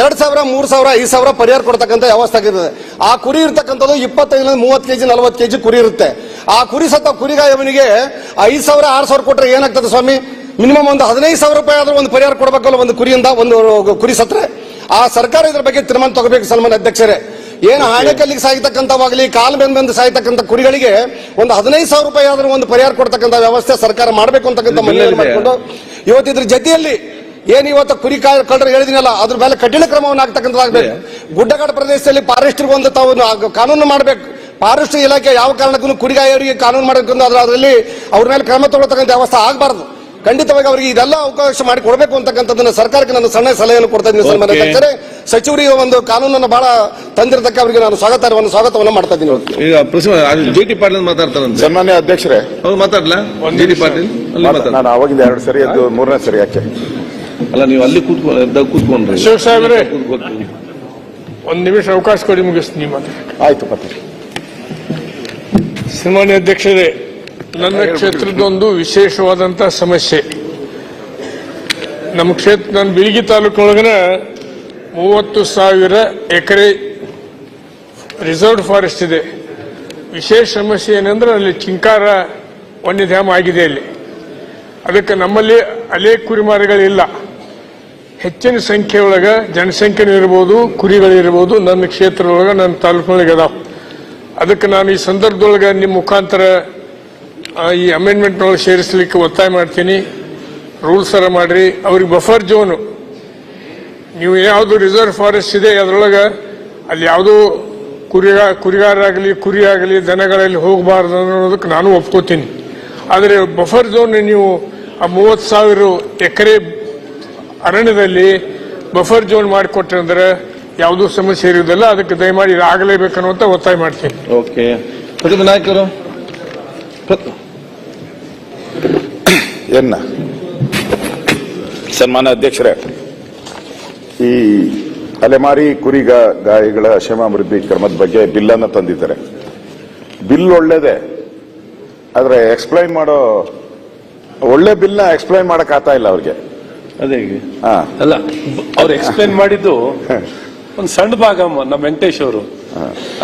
ಎರಡ್ ಸಾವಿರ ಮೂರ್ ಸಾವಿರ ಐದು ಸಾವಿರ ಪರಿಹಾರ ಕೊಡ್ತಕ್ಕಂಥ ವ್ಯವಸ್ಥೆ ಆಗಿರ್ತದೆ. ಆ ಕುರಿ ಇರ್ತಕ್ಕಂಥದ್ದು ಇಪ್ಪತ್ತೈದು ಮೂವತ್ತು ಕೆಜಿ ನಲವತ್ತು ಕೆಜಿ ಕುರಿ ಇರುತ್ತೆ. ಆ ಕುರಿ ಸತ್ತ ಕುರಿಗಾಯವನಿಗೆ ಐದು ಸಾವಿರ ಆರು ಸಾವಿರ ಕೊಟ್ಟರೆ ಏನಾಗ್ತದೆ ಸ್ವಾಮಿ? ಮಿನಿಮಮ್ ಒಂದು ಹದಿನೈದು ಸಾವಿರ ರೂಪಾಯಿ ಆದ್ರೂ ಒಂದು ಪರಿಹಾರ ಕೊಡಬೇಕಲ್ಲ ಒಂದು ಕುರಿಯಿಂದ ಒಂದು ಕುರಿ ಸತ್ರೆ ಆ ಸರ್ಕಾರ ಇದ್ರ ಬಗ್ಗೆ ತೀರ್ಮಾನ ತಗೋಬೇಕು ಸಲ್ಮಾನ್ ಅಧ್ಯಕ್ಷರೇ. ಏನು ಆಣೆಕಲ್ಲಿಗೆ ಸಾಯ್ತಕ್ಕಂಥವಾಗಲಿ ಕಾಲ್ ಬೆಂದ್ ಬಂದು ಸಾಯ್ತಕ್ಕಂಥ ಕುರಿಗಳಿಗೆ ಒಂದು ಹದಿನೈದು ಸಾವಿರ ರೂಪಾಯಿ ಆದ್ರೂ ಒಂದು ಪರಿಹಾರ ಕೊಡ್ತಕ್ಕಂಥ ವ್ಯವಸ್ಥೆ ಸರ್ಕಾರ ಮಾಡಬೇಕು ಅಂತಕ್ಕಂಥ ಮನೆಯಲ್ಲಿ. ಮಾಡಿಕೊಂಡು ಇವತ್ತು ಇದ್ರ ಜೊತೆಯಲ್ಲಿ ಏನ್ ಇವತ್ತು ಕುರಿ ಕಾಯ ಕಳ್ಳರು ಹೇಳಿದಿನಲ್ಲ ಅದ್ರ ಮೇಲೆ ಕಠಿಣ ಕ್ರಮವನ್ನು ಆಗ್ತಕ್ಕಂಥದ್ದಾಗಬೇಕು ಗುಡ್ಡಗಾಡು ಪ್ರದೇಶದಲ್ಲಿ ಫಾರೆಸ್ಟ್ ಒಂದು ತಾವು ಕಾನೂನು ಮಾಡಬೇಕು. ಫಾರೆಸ್ಟ್ ಇಲಾಖೆ ಯಾವ ಕಾರಣಕ್ಕೂ ಕುರಿಗಾಯರಿಗೆ ಕಾನೂನು ಮಾಡಬೇಕು ಅಂದ್ರೆ ಅದರಲ್ಲಿ ಅವ್ರ ಮೇಲೆ ಕ್ರಮ ತಗೊಳ್ತಕ್ಕಂಥ ವ್ಯವಸ್ಥೆ ಆಗಬಾರ್ದು. ಖಂಡಿತವಾಗಿ ಅವರಿಗೆ ಇದೆಲ್ಲ ಅವಕಾಶ ಮಾಡಿ ಕೊಡಬೇಕು ಅಂತಕ್ಕಂಥದ್ದನ್ನ ಸರ್ಕಾರಕ್ಕೆ ನಾನು ಸಣ್ಣ ಸಲಹೆಯನ್ನು ಕೊಡ್ತಾ ಇದ್ದೀನಿ ಸನ್ಮಾನ್ಯ. ಅಧ್ಯಕ್ಷರೇ ಸಚಿವರಿಗೆ ಒಂದು ಕಾನೂನನ್ನು ಬಹಳ ತಂದಿರತಕ್ಕ ಅವರಿಗೆ ನಾನು ಸ್ವಾಗತ ಸ್ವಾಗತವನ್ನು ಮಾಡ್ತಾ ಇದ್ದೀನಿ. ಜಿ ಟಿ ಪಾಟೀಲ್ ಮಾತಾಡ್ತಾರಂತೆ. ಸನ್ಮಾನ್ಯ ಅಧ್ಯಕ್ಷರೇ. ಹೌದು ಮಾತಾಡ್ಲಾ? G T Patil? ನಾನು ಅವಾಗಿಂದ ಎರಡು ಸರಿ ಅದು ಮೂರನೇ ಸರಿ ಯಾಕೆ? ಅಲ್ಲ ನೀವು ಅಲ್ಲಿ ಕೂತ್ಕೊಂಡು ಕೂತ್ಕೊಂಡ್ರಿ. ಶಿವ ಸಾಹೇಬ್ರೆ. ಒಂದು ನಿಮಿಷ ಅವಕಾಶ ಕೊಡಿ ಮುಗಿಸ್ತೀನಿ ಆಯ್ತು ಪತ್ರ ಸನ್ಮಾನ್ಯ ಅಧ್ಯಕ್ಷರೇ ನನ್ನ ಕ್ಷೇತ್ರದೊಂದು ವಿಶೇಷವಾದಂತ ಸಮಸ್ಯೆ. ನಮ್ಮ ಕ್ಷೇತ್ರ, ನನ್ನ ಬಿಳಿಗಿ ತಾಲೂಕಿನೊಳಗನ ಮೂವತ್ತು ಸಾವಿರ ಎಕರೆ ರಿಸರ್ವ್ ಫಾರೆಸ್ಟ್ ಇದೆ. ವಿಶೇಷ ಸಮಸ್ಯೆ ಏನಂದ್ರೆ ಅಲ್ಲಿ ಚಿಂಕಾರ, ವನ್ಯಧಾಮ ಆಗಿದೆ ಅಲ್ಲಿ. ಅದಕ್ಕೆ ನಮ್ಮಲ್ಲಿ ಅಲೆ ಕುರಿಮಾರಿಗಳಿಲ್ಲ. ಹೆಚ್ಚಿನ ಸಂಖ್ಯೆಯೊಳಗ ಜನಸಂಖ್ಯೆನೂ ಇರ್ಬೋದು, ಕುರಿಗಳಿರ್ಬೋದು ನನ್ನ ಕ್ಷೇತ್ರದೊಳಗೆ, ನನ್ನ ತಾಲೂಕಿನೊಳಗೆ ಅದಕ್ಕೆ ನಾನು ಈ ಸಂದರ್ಭದೊಳಗೆ ನಿಮ್ಮ ಮುಖಾಂತರ ಈ ಅಮೆಂಡ್ಮೆಂಟ್ನೊಳಗೆ ಸೇರಿಸಲಿಕ್ಕೆ ಒತ್ತಾಯ ಮಾಡ್ತೀನಿ. ರೂಲ್ಸ್ ಅರ ಮಾಡ್ರಿ. ಅವ್ರಿಗೆ ಬಫರ್ ಜೋನು ನೀವು ಯಾವುದು ರಿಸರ್ವ್ ಫಾರೆಸ್ಟ್ ಇದೆ, ಅದರೊಳಗೆ ಅಲ್ಲಿ ಯಾವುದು ಕುರಿಗ ಕುರಿಗಾರಾಗಲಿ ಕುರಿ ಆಗಲಿ ದನಗಳಲ್ಲಿ ಹೋಗಬಾರ್ದು ಅನ್ನೋದಕ್ಕೆ ನಾನು ಒಪ್ಕೋತೀನಿ. ಆದರೆ ಬಫರ್ ಜೋನ್ ನೀವು ಆ ಮೂವತ್ತು ಸಾವಿರ ಎಕರೆ ಅರಣ್ಯದಲ್ಲಿ ಬಫರ್ ಜೋನ್ ಮಾಡಿಕೊಟ್ರೆ ಅಂದ್ರೆ ಯಾವುದೂ ಸಮಸ್ಯೆ ಇರುವುದಿಲ್ಲ. ಅದಕ್ಕೆ ದಯಮಾಡಿ ಇದಾಗಲೇಬೇಕನ್ನುವಂತ ಒತ್ತಾಯ ಮಾಡ್ತೀನಿ. ಓಕೆ ಎನ್ನ? ಸನ್ಮಾನ ಅಧ್ಯಕ್ಷರೇ. ಈ ಅಲೆಮಾರಿ ಕುರಿಗ ಗಾಯಗಳ ಕ್ಷೇಮಾಭಿವೃದ್ಧಿ ಕ್ರಮದ ಬಗ್ಗೆ ಬಿಲ್ ಅನ್ನ ತಂದಿದ್ದಾರೆ. ಬಿಲ್ ಒಳ್ಳೇದೆ ಆದರೆ ಎಕ್ಸ್ಪ್ಲೈನ್ ಮಾಡೋ ಒಳ್ಳೆ ಬಿಲ್ನ ಎಕ್ಸ್ಪ್ಲೈನ್ ಮಾಡಕ್ ಆಗ್ತಾ ಇಲ್ಲ ಅವ್ರಿಗೆ. ಅದೇ ಅಲ್ಲ ಅವ್ರು ಎಕ್ಸ್ಪ್ಲೈನ್ ಮಾಡಿದ್ದು ಒಂದು ಸಣ್ಣ ಭಾಗ ನಮ್ಮ ವೆಂಕಟೇಶ್ ಅವರು.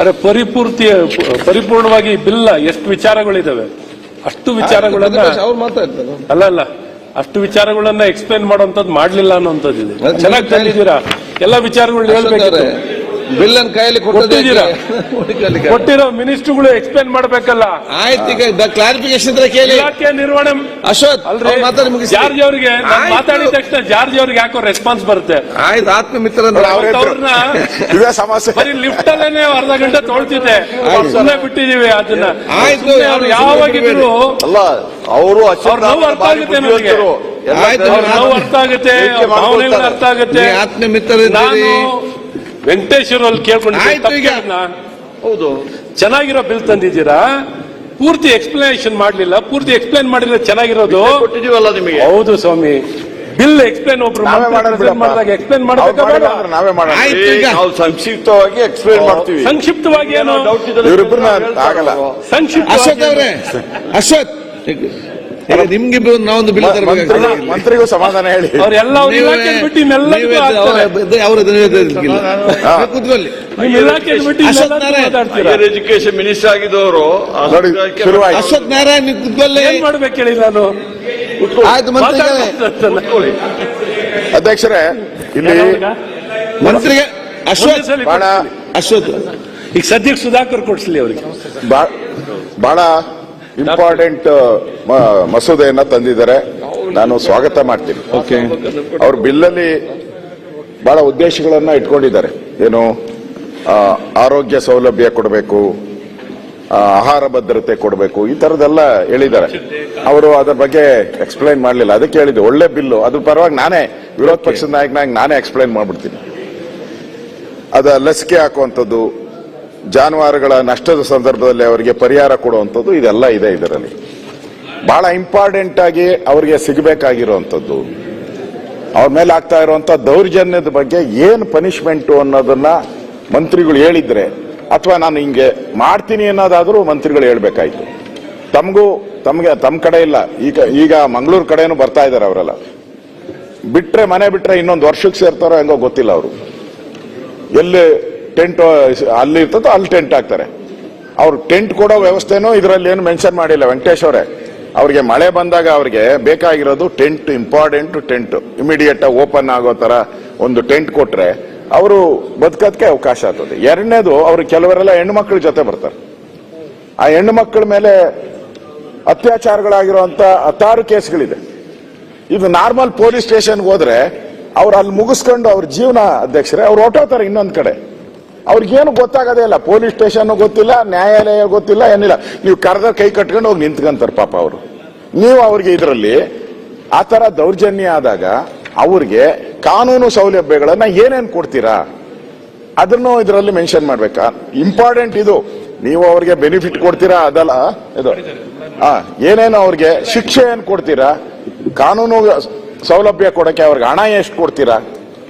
ಅರೆ ಪರಿಪೂರ್ತಿ ಪರಿಪೂರ್ಣವಾಗಿ ಬಿಲ್ ಎಷ್ಟು ವಿಚಾರಗಳಿದಾವೆ. ಅಷ್ಟು ವಿಚಾರಗಳನ್ನ ಅವ್ರು ಮಾತಾಡ್ತಾರೆ ಅಲ್ಲ ಅಲ್ಲ. ಅಷ್ಟು ವಿಚಾರಗಳನ್ನ ಎಕ್ಸ್ಪ್ಲೈನ್ ಮಾಡುವಂತದ್ದು ಮಾಡ್ಲಿಲ್ಲ ಅನ್ನೋಂಥದ್ದು ಇದೆ. ಚೆನ್ನಾಗಿ ತಂದಿದ್ದೀರಾ ಎಲ್ಲ ವಿಚಾರಗಳು ಹೇಳ್ಬೇಕಾದ್ರೆ ಹೇಳ್ಬೇಕಿತ್ತು. ಬಿಲ್ ಅನ್ನು ಕೈಯಲ್ಲಿ ಕೊಟ್ಟಿದ್ದೀರಾ? ಕೊಟ್ಟಿರೋ ಮಿನಿಸ್ಟ್ರುಗಳು ಎಕ್ಸ್ಪ್ಲೇನ್ ಮಾಡ್ಬೇಕಲ್ಲ? ಆಯ್ತು ಈಗ ಕ್ಲಾರಿಫಿಕೇಶನ್ ಕೇಳಿ. ಇಲಾಖೆ ನಿರ್ವಹಣೆ ಅಶೋಕ್ ಜಾರ್ಜ್ ಅವರಿಗೆ ಮಾತಾಡಿದ ತಕ್ಷಣ ಜಾರ್ಜ್ ಅವ್ರಿಗೆ ಯಾಕೋ ರೆಸ್ಪಾನ್ಸ್ ಬರುತ್ತೆ? ಆಯ್ತು ಆತ್ಮ ಮಿತ್ರ ಅವ್ರನ್ನ ಇದೇ ಸಮಸ್ಯೆ. ಬರೀ ಲಿಫ್ಟ್ ಅಲ್ಲೇನೆ ಅರ್ಧ ಗಂಟೆ ತೊಳ್ತಿದ್ದೆ. ಸುಮ್ಮನೆ ಬಿಟ್ಟಿದೀವಿ ಅದನ್ನ. ಆಯ್ತು, ಅವ್ರು ಯಾವಾಗಿದ್ರು ಅಲ್ಲ ಅವರು ನೋವು ಅರ್ಥ ಆಗುತ್ತೆ ನನಗೆ. ಆಯ್ತು, ಅವ್ರ ನೋವು ಅರ್ಥ ಆಗುತ್ತೆ ಅವ್ರ ಭಾವನೆಗಳು ಅರ್ಥ ಆಗುತ್ತೆ. ಆತ್ಮಮಿತ್ರ ನಾನು ವೆಂಕಟೇಶ್ವರ ಅಲ್ಲಿ. ಹೌದು. ಚೆನ್ನಾಗಿರೋ ಬಿಲ್ ತಂದಿದ್ದೀರಾ? ಪೂರ್ತಿ ಎಕ್ಸ್ಪ್ಲನೇಷನ್ ಮಾಡಲಿಲ್ಲ. ಪೂರ್ತಿ ಎಕ್ಸ್ಪ್ಲೇನ್ ಮಾಡಿದ್ರೆ ಚೆನ್ನಾಗಿರೋದು. ನಿಮಗೆ? ಹೌದು ಸ್ವಾಮಿ. ಬಿಲ್ ಎಕ್ಸ್ಪ್ಲೇನ್ ಒಬ್ರು ಎಕ್ಸ್ಪ್ಲೇನ್ ಸಂಕ್ಷಿಪ್ತವಾಗಿ ಎಕ್ಸ್ಪ್ಲೇನ್ ಮಾಡ್ತೀವಿ. ಸಂಕ್ಷಿಪ್ತವಾಗಿ ಏನು. ಸಂಕ್ಷಿಪ್ತ ಅಶ್ವತ್ ನಿಮ್ಗಿಬ್ರು ನಾವೊಂದು ಬಿಲ್ ತರಬೇಕಾಗ್ತದೆ. ಮಂತ್ರಿಗೂ ಸಮಾಧಾನ ಹೇಳಿ. ಅವ್ರೆಲ್ಲ ಅವ್ರ ಕೂತ್ಕೊಳ್ಳಿ. Ashwath Narayan. Higher education minister ಆಗಿದ್ದವರು Ashwath Ashwath Narayan ನೀವು ಕೂತ್ಕೊಳ್ಳಿ. ಏನ್ ಮಾಡ್ಬೇಕು ಹೇಳಿ ನಾನು? ಆಯ್ತು ಮಂತ್ರಿ ಅಧ್ಯಕ್ಷರೇ ಇಲ್ಲಿ ಮಂತ್ರಿಗೆ ಅಶ್ವತ್ ಬಾಳ ಅಶ್ವಥ್. ಈಗ ಸದ್ಯಕ್ಕೆ ಸುಧಾಕರ್ ಕೊಡ್ಸ್ಲಿ ಅವ್ರಿಗೆ. ಬಾ- ಬಹಳ ಇಂಪಾರ್ಟೆಂಟ್ ಮಸೂದೆಯನ್ನ ತಂದಿದ್ದಾರೆ. ನಾನು ಸ್ವಾಗತ ಮಾಡ್ತೀನಿ. ಓಕೆ ಅವ್ರ ಬಿಲ್ಲಲ್ಲಿ ಬಹಳ ಉದ್ದೇಶಗಳನ್ನ ಇಟ್ಕೊಂಡಿದ್ದಾರೆ. ಏನು ಆರೋಗ್ಯ ಸೌಲಭ್ಯ ಕೊಡಬೇಕು ಆಹಾರ ಭದ್ರತೆ ಕೊಡಬೇಕು ಈ ತರದೆಲ್ಲ ಹೇಳಿದ್ದಾರೆ. ಅವರು ಅದರ ಬಗ್ಗೆ ಎಕ್ಸ್ಪ್ಲೈನ್ ಮಾಡಲಿಲ್ಲ. ಅದಕ್ಕೆ ಹೇಳಿದ್ದು ಒಳ್ಳೆ ಬಿಲ್ಲು. ಅದ್ರ ಪರವಾಗಿ ನಾನೇ ವಿರೋಧ ಪಕ್ಷದ ನಾಯಕನಾಗಿ ನಾನೇ ಎಕ್ಸ್ಪ್ಲೈನ್ ಮಾಡ್ಬಿಡ್ತೀನಿ. ಅದ ಲಸಿಕೆ ಹಾಕುವಂಥದ್ದು ಜಾನುವಾರುಗಳ ನಷ್ಟದ ಸಂದರ್ಭದಲ್ಲಿ ಅವರಿಗೆ ಪರಿಹಾರ ಕೊಡುವಂಥದ್ದು ಇದೆಲ್ಲ ಇದೆ ಇದರಲ್ಲಿ. ಬಹಳ ಇಂಪಾರ್ಟೆಂಟ್ ಆಗಿ ಅವರಿಗೆ ಸಿಗಬೇಕಾಗಿರುವಂಥದ್ದು. ಅವ್ರ ಮೇಲೆ ಆಗ್ತಾ ಇರುವಂತ ದೌರ್ಜನ್ಯದ ಬಗ್ಗೆ ಏನು ಪನಿಷ್ಮೆಂಟ್ ಅನ್ನೋದನ್ನ ಮಂತ್ರಿಗಳು ಹೇಳಿದ್ರೆ, ಅಥವಾ ನಾನು ಹಿಂಗೆ ಮಾಡ್ತೀನಿ ಅನ್ನೋದಾದ್ರೂ ಮಂತ್ರಿಗಳು ಹೇಳ್ಬೇಕಾಯ್ತು. ತಮಗೂ, ತಮಗೆ ತಮ್ಮ ಕಡೆ ಇಲ್ಲ. ಈಗ ಈಗ ಮಂಗಳೂರು ಕಡೆನೂ ಬರ್ತಾ ಇದ್ದಾರೆ ಅವರೆಲ್ಲ. ಬಿಟ್ರೆ ಮನೆ ಬಿಟ್ರೆ ಇನ್ನೊಂದು ವರ್ಷಕ್ಕೆ ಸೇರ್ತಾರೋ ಹೆಂಗೋ ಗೊತ್ತಿಲ್ಲ ಅವರು. ಎಲ್ಲಿ ಟೆಂಟ್ ಅಲ್ಲಿ ಇರ್ತದೋ ಅಲ್ಲಿ ಟೆಂಟ್ ಹಾಕ್ತಾರೆ. ಅವ್ರು ಟೆಂಟ್ ಕೊಡೋ ವ್ಯವಸ್ಥೆನೂ ಇದರಲ್ಲಿ ಏನು ಮೆನ್ಷನ್ ಮಾಡಿಲ್ಲ ವೆಂಕಟೇಶ್ ಅವರೇ. ಅವ್ರಿಗೆ ಮಳೆ ಬಂದಾಗ ಅವ್ರಿಗೆ ಬೇಕಾಗಿರೋದು tent, important tent, immediate open ಆಗೋ ತರ ಒಂದು ಟೆಂಟ್ ಕೊಟ್ರೆ ಅವರು ಬದುಕೋದಕ್ಕೆ ಅವಕಾಶ ಆಗ್ತದೆ. ಎರಡನೇದು, ಅವರು ಕೆಲವರೆಲ್ಲ ಹೆಣ್ಣು ಮಕ್ಕಳ ಜೊತೆ ಬರ್ತಾರೆ. ಆ ಹೆಣ್ಣು ಮಕ್ಕಳ ಮೇಲೆ ಅತ್ಯಾಚಾರಗಳಾಗಿರುವಂತ ಹತ್ತಾರು ಕೇಸ್ಗಳಿದೆ. ಇದು ನಾರ್ಮಲ್ ಪೊಲೀಸ್ ಸ್ಟೇಷನ್ಗೆ ಹೋದ್ರೆ ಅವ್ರು ಅಲ್ಲಿ ಮುಗಿಸ್ಕೊಂಡು ಅವ್ರ ಜೀವನ ಅಧ್ಯಕ್ಷರೇ, ಅವ್ರು ಹೊಟ್ಟೋತಾರೆ ಇನ್ನೊಂದು ಕಡೆ. ಅವ್ರಿಗೇನು ಗೊತ್ತಾಗೋದೇ ಇಲ್ಲ. ಪೊಲೀಸ್ ಸ್ಟೇಷನ್ ಗೊತ್ತಿಲ್ಲ, ನ್ಯಾಯಾಲಯ ಗೊತ್ತಿಲ್ಲ, ಏನಿಲ್ಲ. ನೀವು ಕರೆದ ಕೈ ಕಟ್ಕೊಂಡು ಹೋಗಿ ನಿಂತ್ಕೊಂತಾರೆ ಪಾಪ ಅವರು. ನೀವು ಅವ್ರಿಗೆ ಇದರಲ್ಲಿ ಆ ಥರ ದೌರ್ಜನ್ಯ ಆದಾಗ ಅವ್ರಿಗೆ ಕಾನೂನು ಸೌಲಭ್ಯಗಳನ್ನು ಏನೇನು ಕೊಡ್ತೀರಾ? ಅದನ್ನು ಇದರಲ್ಲಿ ಮೆನ್ಷನ್ ಮಾಡ್ಬೇಕಾ? ಇಂಪಾರ್ಟೆಂಟ್ ಇದು. ನೀವು ಅವ್ರಿಗೆ ಬೆನಿಫಿಟ್ ಕೊಡ್ತೀರಾ? ಅದಲ್ಲ. ಇದು. ಹಾ ಏನೇನು ಅವ್ರಿಗೆ ಶಿಕ್ಷೆ ಏನು ಕೊಡ್ತೀರಾ? ಕಾನೂನು ಸೌಲಭ್ಯ ಕೊಡಕ್ಕೆ ಅವ್ರಿಗೆ ಹಣ ಎಷ್ಟು ಕೊಡ್ತೀರಾ?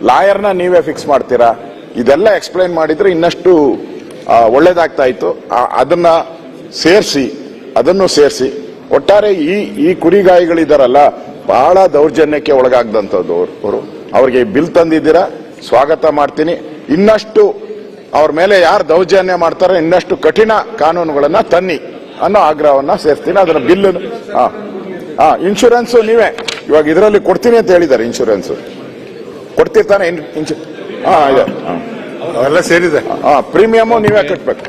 ಲಾಯರ್ನ ನೀವೇ ಫಿಕ್ಸ್ ಮಾಡ್ತೀರಾ? ಇದೆಲ್ಲ ಎಕ್ಸ್ಪ್ಲೈನ್ ಮಾಡಿದ್ರೆ ಇನ್ನಷ್ಟು ಒಳ್ಳೇದಾಗ್ತಾ ಇತ್ತು. ಅದನ್ನ ಸೇರಿಸಿ, ಅದನ್ನು ಸೇರಿಸಿ. ಒಟ್ಟಾರೆ ಈ ಈ ಕುರಿಗಾಯಿಗಳಿದಾರಲ್ಲ, ಬಹಳ ದೌರ್ಜನ್ಯಕ್ಕೆ ಒಳಗಾಗ್ದಂಥದ್ದು ಅವರು ಅವ್ರಿಗೆ ಬಿಲ್ ತಂದಿದ್ದೀರಾ? ಸ್ವಾಗತ ಮಾಡ್ತೀನಿ. ಇನ್ನಷ್ಟು ಅವ್ರ ಮೇಲೆ ಯಾರು ದೌರ್ಜನ್ಯ ಮಾಡ್ತಾರೋ ಇನ್ನಷ್ಟು ಕಠಿಣ ಕಾನೂನುಗಳನ್ನ ತನ್ನಿ ಅನ್ನೋ ಆಗ್ರಹವನ್ನ ಸೇರ್ತೀನಿ ಅದರ ಬಿಲ್ ಹಾ ಇನ್ಶೂರೆನ್ಸ್ ನೀವೇ. ಇವಾಗ ಇದರಲ್ಲಿ ಕೊಡ್ತೀನಿ ಅಂತ ಹೇಳಿದ್ದಾರೆ ಇನ್ಶೂರೆನ್ಸ್ ಕೊಡ್ತಿರ್ತಾನೆ ಹಾ ಇದೆ. ಅವೆಲ್ಲ ಸೇರಿದೆ. ಹಾ ಪ್ರೀಮಿಯಮು ನೀವೇ ಕಟ್ಬೇಕು.